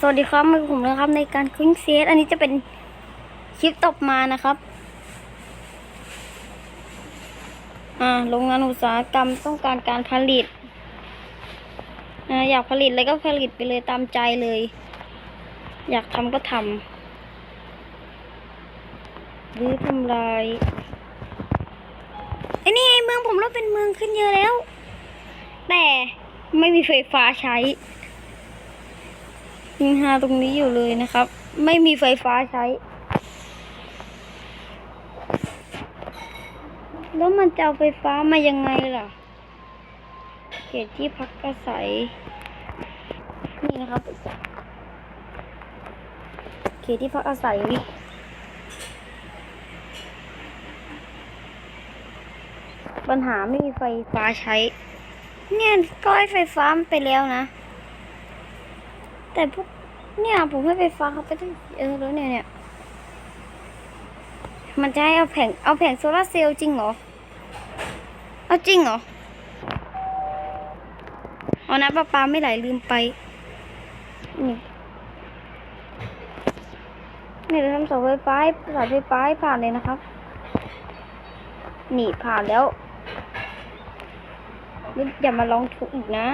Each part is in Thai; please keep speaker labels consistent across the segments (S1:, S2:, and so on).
S1: สวัสดีครับมาผมนะครับในการคุ้นเซตอันนี้จะเป็นคลิปตบมานะครับ อ่าโรงงานอุตสาหกรรมต้องการการผลิตออยากผลิตอะไรก็ผลิตไปเลยตามใจเลย อยากทำก็ทำหรือทำลายไอ้นี่ไงเมืองผมเราเป็นเมืองขึ้นเยอะแล้ว แต่ไม่มีไฟฟ้าใช้ ยิงฮาตรงนี้อยู่เลยนะครับ ไม่มีไฟฟ้าใช้ แล้วมันจะเอาไฟฟ้ามายังไงล่ะ เขตที่พักอาศัย นี่นะครับ เขตที่พักอาศัยปัญหาไม่มีไฟฟ้าใช้ เนี่ยก็ให้ไฟฟ้ามันไปแล้วนะ แต่พวกเนี่ยผมให้ไฟฟ้าเขาไปตั้งเออแล้วเนี่ยเนี่ยมันจะให้เอาแผงเอาแผงโซลาเซลล์จริงเหรอ เอาจริงเหรอ เอาน้ำประปาไม่ไหลลืมไป นี่นี่เราทำเสาไฟฟ้าสายไฟฟ้าผ่านเลยนะครับ นี่ผ่านแล้วอย่ามาลองทุกอีกนะ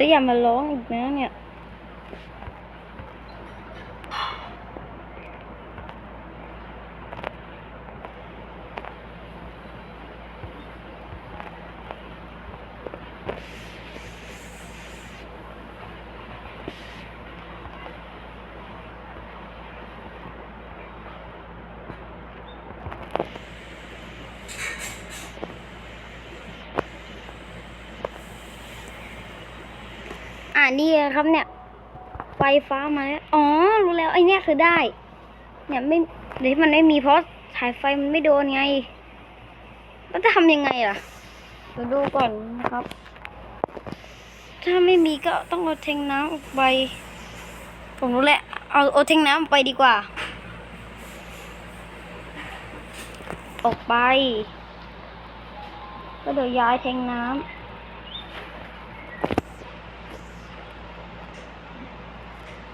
S1: แล้วอย่ามาร้องอีกนะเนี่ย อ่านี่ครับเนี่ย ไฟฟ้ามาแล้ว อ๋อ รู้แล้วไอเนี้ยคือได้ เนี่ยไม่เดี๋ยวมันไม่มีเพราะสายไฟมันไม่โดนไงแล้วจะทำยังไงล่ะเดี๋ยวดูก่อนนะครับ ถ้าไม่มีก็ต้องเอาเทงน้ำออกไป ผมรู้แหละ เอาเอาเทงน้ำออกไปดีกว่า ออกไป ก็เดี๋ยวย้ายเทงน้ำ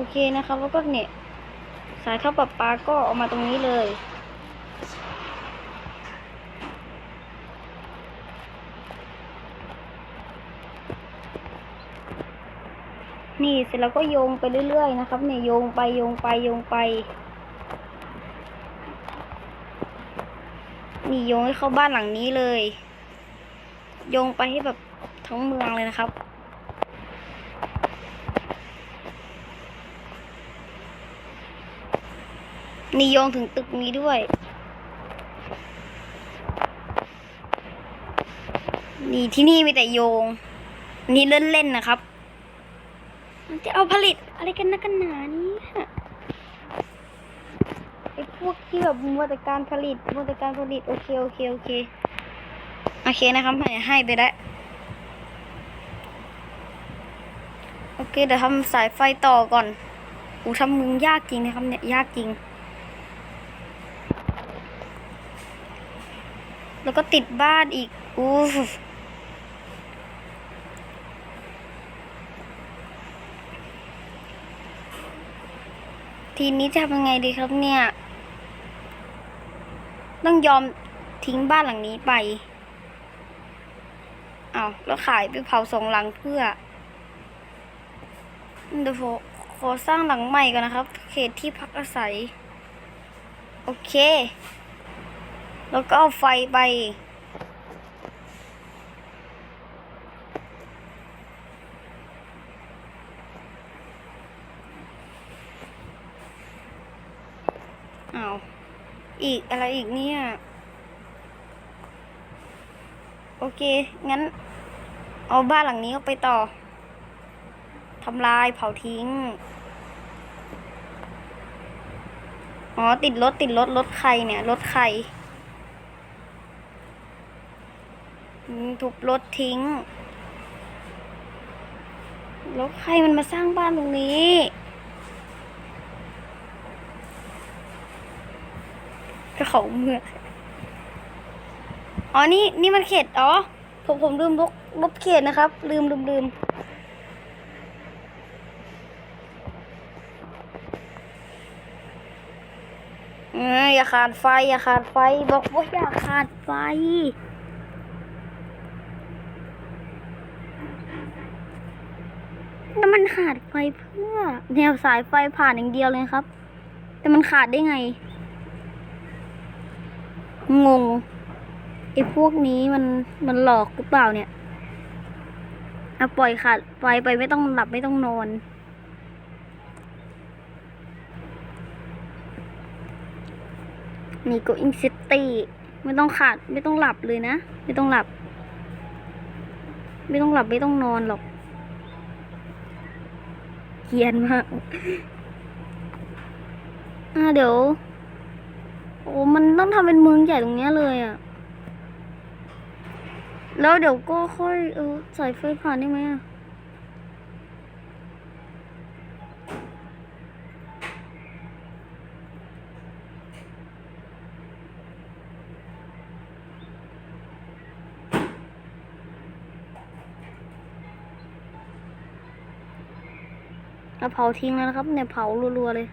S1: โอเคนะครับ แล้วก็เนี่ย สายเข้าปรับปลาก็ออกมาตรงนี้เลย นี่เสร็จแล้วก็โยงไปเรื่อยๆ นะครับ เนี่ยโยงไปโยงไปโยงไป นี่โยงให้เข้าบ้านหลังนี้เลย โยงไปให้แบบทั้งเมืองเลยนะครับ นี่โยงถึงตึกนี้ด้วย นี่ที่นี่มีแต่โยง นี่เล่นเล่นๆนะครับ มันจะเอาผลิตอะไรกันนะกันหนานี้ไอพวกที่แบบมัวแต่การผลิตมัวแต่การผลิตโอเคโอเคโอเคโอเคนะครับให้ให้ไปแล้วโอเคเดี๋ยวทำสายไฟต่อก่อนอูทำมึงยากจริงนะครับเนี่ยยากจริง แล้วก็ติดบ้านอีกอู้ทีนี้จะทำยังไงดีครับเนี่ย ต้องยอมทิ้งบ้านหลังนี้ไป เอาแล้วขายไปเผาสองหลังเพื่อเดี๋ยวขอสร้างหลังใหม่ก่อนนะครับ เขตที่พักอาศัย โอเค แล้วก็เอาไฟไปอ้าวอีกอะไรอีกเนี่ย โอเค งั้น เอาบ้านหลังนี้ออกไปต่อทำลายเผาทิ้ง อ๋อ ติดรถติดรถรถใครเนี่ย รถใครอืม ทุบรถทิ้ง แล้วใครมันมาสร้างบ้านตรงนี้ทเจ้าของเมืองอ๋อ นี่ นี่มันเขต อ๋อ ผม ผมลืมลบลบเขตนะครับ ลืมลืมลืมเอออย่าขาดไฟ อย่าขาดไฟ บอกว่าอย่าขาดไฟ แล้วมันขาดไฟเพื่อ แนวสายไฟผ่านอย่างเดียวเลยครับ แต่มันขาดได้ไง งงไอ้พวกนี้มันมันหลอกหรือเปล่าเนี่ยเอาปล่อยขาดไฟไปไม่ต้องหลับไม่ต้องนอนนี่ก็อิงซิตี้ไม่ต้องขาดไม่ต้องหลับเลยนะ ไม่ต้องหลับ ไม่ต้องหลับไม่ต้องนอนหรอก เกียนมากอ่าเดี๋ยว โอ้มันต้องทำเป็นเมืองใหญ่ตรงเนี้ยเลยอะ่ะ แล้วเดี๋ยวก็ค่อยเออใส่ไฟผ่านได้ไหมอะะ เผาทิ้งแล้วนะครับ เนี่ยเผารัวๆเลย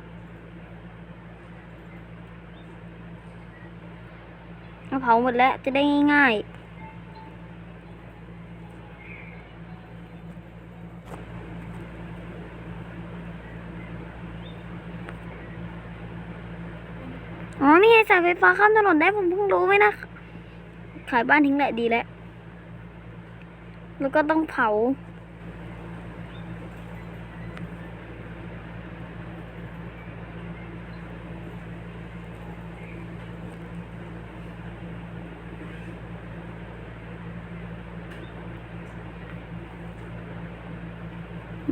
S1: เอาเผาหมดแล้วจะได้ง่ายๆ อ๋อ นี่ไงสายไฟฟ้าข้ามถนนได้ผมเพิ่งรู้ไหมนะ ขายบ้านทิ้งแหละดีแล้ว แล้วก็ต้องเผา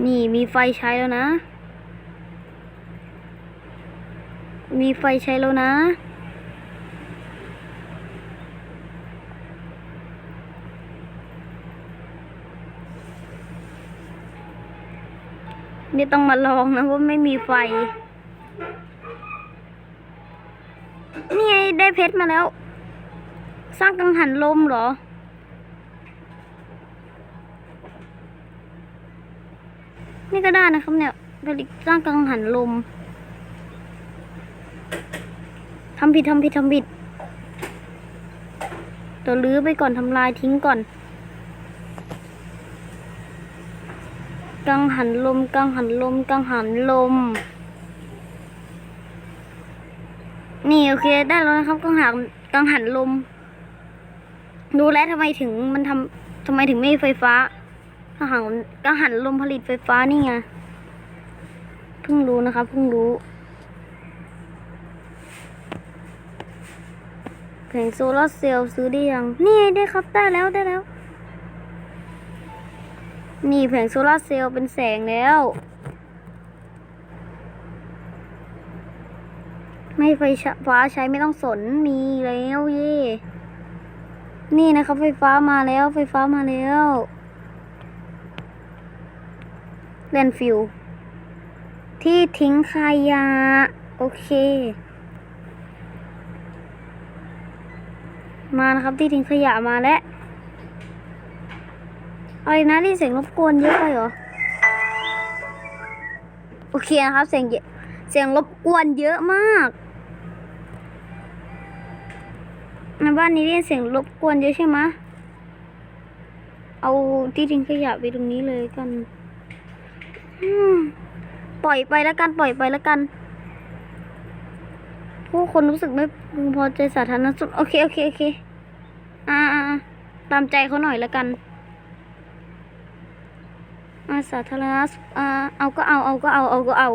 S1: นี่มีไฟใช้แล้วนะ มีไฟใช้แล้วนะ นี่ต้องมาลองนะว่าไม่มีไฟ นี่ไงได้เพชรมาแล้ว สร้างกังหันลมเหรอ นี่ก็ได้นะครับเนี่ยผลิตสร้างกังหันลมทำผิดทำผิดทำผิดเดี๋ยวลื้อไปก่อนทำลายทิ้งก่อน กังหันลม กังหันลม กังหันลม นี่โอเคได้แล้วนะครับ กังหันกังหันลม ดูแลทำไมถึงมันทำทำไมถึงไม่มีไฟฟ้า กังหันกังหันลมผลิตไฟฟ้านี่ไงเพิ่งรู้นะครับเพิ่งรู้ แผงโซลาร์เซลล์ซื้อได้ยัง นี่ได้ครับได้แล้วได้แล้ว นี่แผงโซลาร์เซลล์เป็นแสงแล้ว ไม่ไฟฟ้าใช้ไม่ต้องสนมีแล้วเย่นี่นะครับไฟฟ้ามาแล้วไฟฟ้ามาแล้ว แลนฟิลที่ทิ้งขยะ โอเค มานะครับที่ทิ้งขยะมาแล้วอะไรนะที่เสียงรบกวนเยอะไปเหรอ โอเคนะครับ เสียงเยอะเสียงรบกวนเยอะมากในบ้านนี้ได้ยินเสียงรบกวนเยอะใช่ไหม เอาที่ทิ้งขยะไปตรงนี้เลยกัน ปล่อยไปแล้วกันปล่อยไปแล้วกัน ผู้คนรู้สึกไม่พอใจสาธารณสุขโอเคโอเคโอเคอ่าตามใจเขาหน่อยแล้วกันอาสาธารณสุขอ่าเอาก็เอาเอาก็เอาเอาก็เอา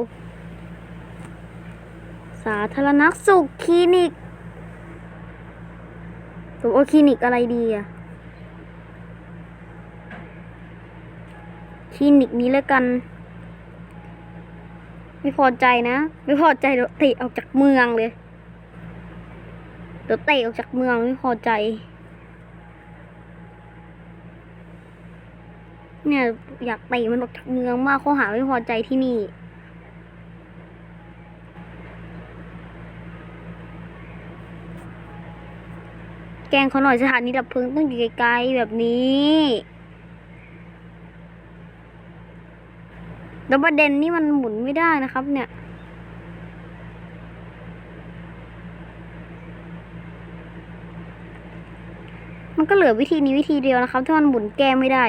S1: สาธารณสุขคลินิกผมว่าคลินิกอะไรดีอะคลินิกนี้แล้วกัน ไม่พอใจนะ ไม่พอใจเดี๋ยวเตะออกจากเมืองเลยเดี๋ยวเตะออกจากเมืองไม่พอใจ เนี่ยอยากเตะมันออกจากเมืองมากเข้อหาไม่พอใจที่นี่แกงเขาหน่อยสถานีดับเพลิงต้องอยู่ไกลๆแบบนี้ แล้วประเด็นนี่มันหมุนไม่ได้นะครับ เนี่ยมันก็เหลือวิธีนี้วิธีเดียวนะครับ ที่มันหมุนแก้ไม่ได้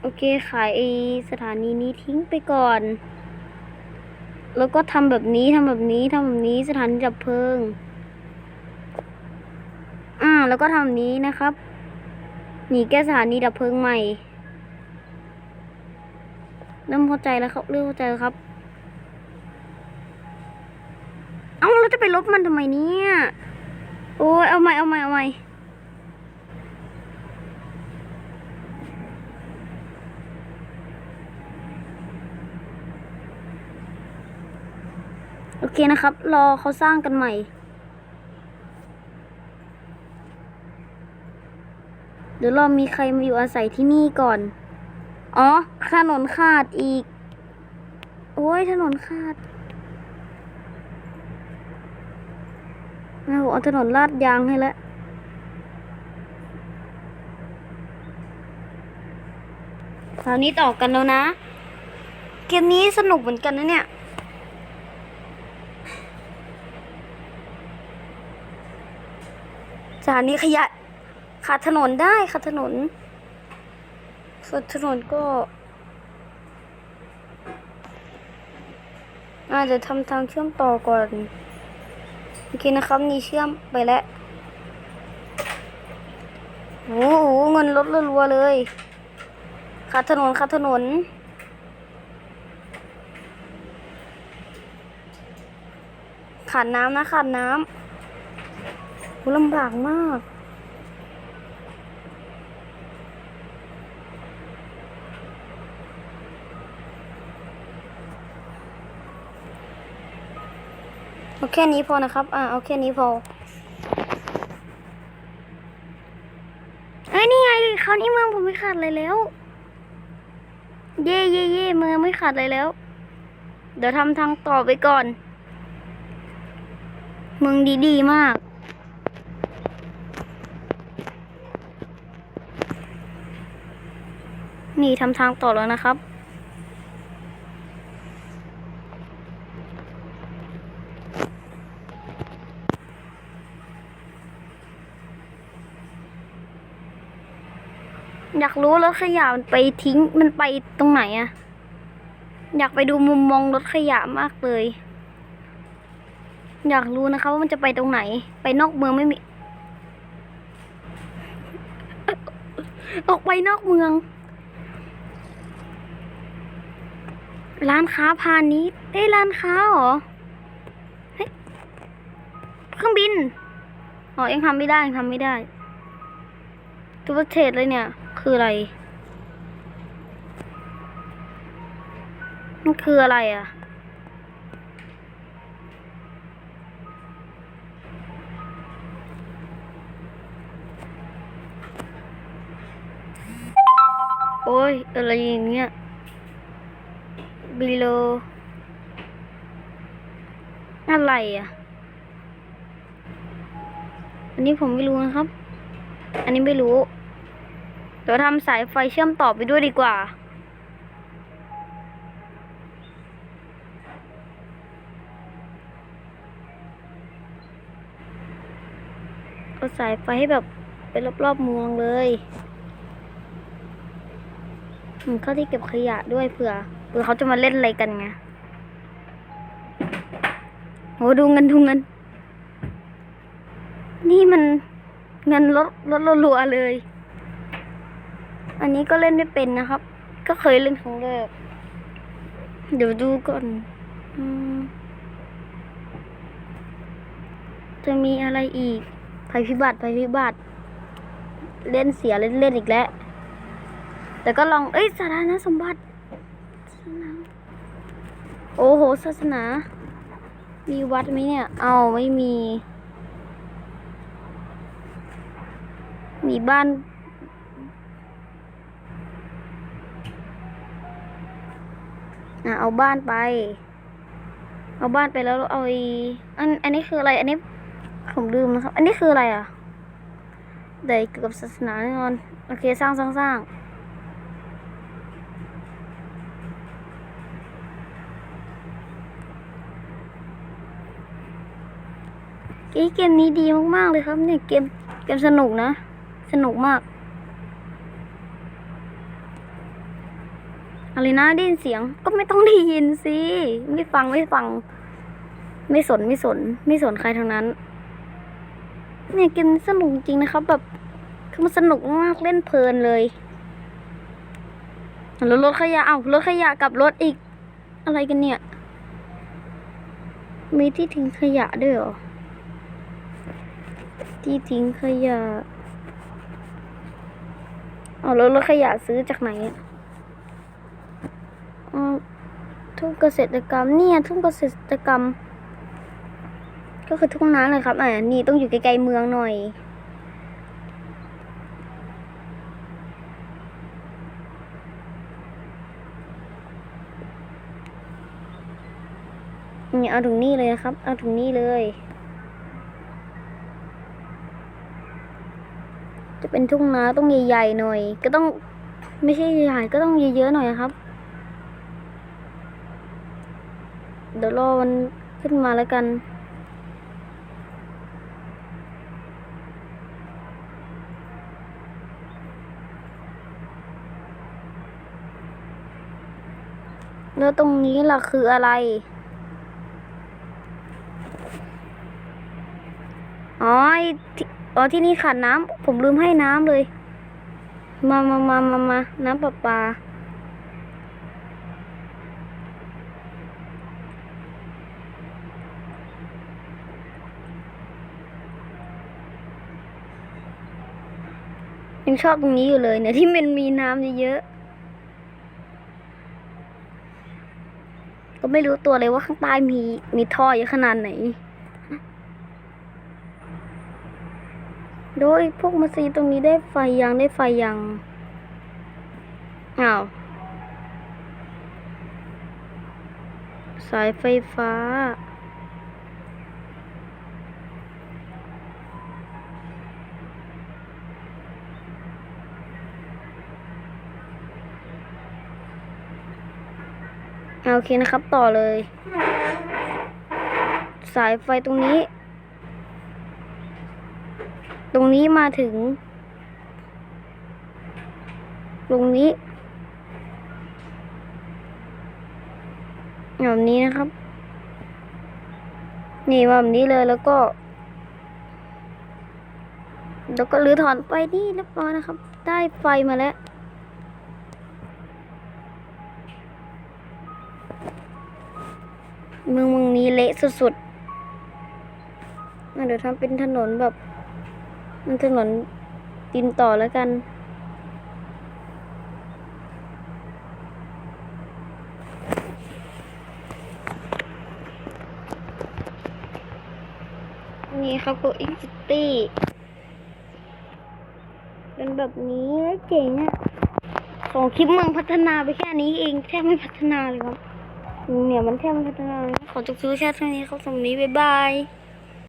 S1: โอเคขายไอสถานีนี้ทิ้งไปก่อน แล้วก็ทำแบบนี้ทำแบบนี้ทำแบบนี้สถานีดับเพลิง อ่าแล้วก็ทำนี้นะครับหนีแก้สถานีดับเพลิงใหม่ เริ่มเข้าใจแล้วครับเริ่มเข้าใจแล้วครับ เอ้าเราจะไปลบมันทำไมเนี่ยโอ้ยเอาใหม่เอาใหม่เอาใหม่โอเคนะครับ รอเขาสร้างกันใหม่ เดี๋ยวรอมีใครมาอยู่อาศัยที่นี่ก่อน อ๋อ ถนนขาดอีก โอ้ย ถนนขาดเอาเอาถนนลาดยางให้แล้วคราวนี้ต่อกันแล้วนะ เกมนี้สนุกเหมือนกันนะเนี่ยสถานีขยะขาดถนนได้ขาดถนน ส่วนถนนก็อาจจะทำทางเชื่อมต่อก่อนโอเคนะครับนี่เชื่อมไปแล้วโอ้โหเงินลดรัวเลยขาดถนนขาดถนน ขาดน้ำนะขาดน้ำลำบากมาก เอาแค่นี้พอนะครับ อ่าเอาแค่นี้พอเอ้ยนี่ไงคราวนี้เมืองผมไม่ขาดเลยแล้ว เย่เย่เย่เมืองไม่ขาดเลยแล้ว เดี๋ยวทำทางต่อไปก่อน เมืองดีดีมากนี่ทำทางต่อแล้วนะครับ อยากรู้รถขยะมันไปทิ้งมันไปตรงไหนอะอยากไปดูมุมมองรถขยะมากเลย อยากรู้นะคะว่ามันจะไปตรงไหน ไปนอกเมืองไม่มี ออกไปนอกเมือง ร้านค้าพาณิชย์ได้ร้านค้าเหรอเฮ้ยเครื่องบิน อ๋อยังทำไม่ได้ยังทำไม่ได้ทุกประเทศเลยเนี่ย คืออะไร มันคืออะไรอะ โอ้ย อะไรอย่างเงี้ยบิโลอะไรอะ อันนี้ผมไม่รู้นะครับ อันนี้ไม่รู้ เดี๋ยวทำสายไฟเชื่อมต่อไปด้วยดีกว่า เอาสายไฟให้แบบไปรอบๆเมืองเลยอืมเข้าที่เก็บขยะด้วยเผื่อเผื่อเขาจะมาเล่นอะไรกันไงโหดูเงินดูเงิน นี่มันเงินลดลดรัวๆเลย อันนี้ก็เล่นไม่เป็นนะครับ ก็เคยเล่นครั้งแรก เดี๋ยวดูก่อนอจะมีอะไรอีกภัยพิบัติภัยพิบัติ เล่นเสียเล่นเล่นอีกแล้ว แต่ก็ลอง เอ้ยสาธารณสมบัติ โอ้โห ศาสนา มีวัดไหมเนี่ย เอาไม่มี มีบ้าน อะเอาบ้านไป เอาบ้านไปแล้วเอาอ้อันอันนี้คืออะไรอันนี้ผมลืมนะครับ อันนี้คืออะไรอะเดี๋ยวเกี่ยวกับศาสนาแน่นอนโอเคสร้างสร้างสร้างเอ้ยเกมนี้ดีมากๆเลยครับเนี่ยเกมเกมสนุกนะ สนุกมาก อะไรนะได้ยินเสียงก็ไม่ต้องได้ยินสิไม่ฟังไม่ฟัง ไม่สนไม่สน ไม่สนใครทั้งนั้นเนี่ยเกมนี้สนุกจริงนะครับ แบบคือมันสนุกมากเล่นเพลินเลยแล้วรถขยะเอ้ารถขยะกับรถอีก อะไรกันเนี่ย มีที่ทิ้งขยะด้วยเหรอที่ทิ้งขยะเอาแล้วรถขยะซื้อจากไหนอะ อืม ทุ่งเกษตรกรรมเนี่ยทุ่งเกษตรกรรม ก็คือทุ่งนาเลยครับอ่านี่ต้องอยู่ไกลๆเมืองหน่อยนี่เอาถึงนี่เลยนะครับ เอาถึงนี่เลย จะเป็นทุ่งนาต้องใหญ่ๆหน่อย ก็ต้องไม่ใช่ใหญ่ก็ต้องเยอะๆหน่อยครับ เดี๋ยวรอมันขึ้นมาแล้วกัน แล้วตรงนี้ล่ะคืออะไร อ๋อไอ้ที่อ๋อที่นี่ขาดน้ำผมลืมให้น้ำเลย มามามามามาน้ำประปา ยังชอบตรงนี้อยู่เลยเนี่ยที่มันมีน้ำเยอะๆก็ไม่รู้ตัวเลยว่าข้างใต้มีมีท่อเยอะขนาดไหน โดยพวกมาซีตรงนี้ได้ไฟยังได้ไฟยังอ้าวสายไฟฟ้า โอเคนะครับต่อเลย สายไฟตรงนี้ ตรงนี้มาถึง ตรงนี้แบบนี้นะครับ นี่มาแบบนี้เลยแล้วก็ แล้วก็รื้อถอนไปนี่เรียบร้อยนะครับ ได้ไฟมาแล้ว เมืองเมืองนี้เละสุดๆเดี๋ยวทำเป็นถนนแบบมันถนนดินต่อแล้วกัน นี่ครับกูอินซิตี้เป็นแบบนี้เจ๋งอะของคลิปเมืองพัฒนาไปแค่นี้เอง แทบไม่พัฒนาเลยครับ เนี่ยมันแทบไม่พัฒนาเลยขอจบคลิปแค่เท่านี้ครับสำหรับวันนี้บ๊ายบาย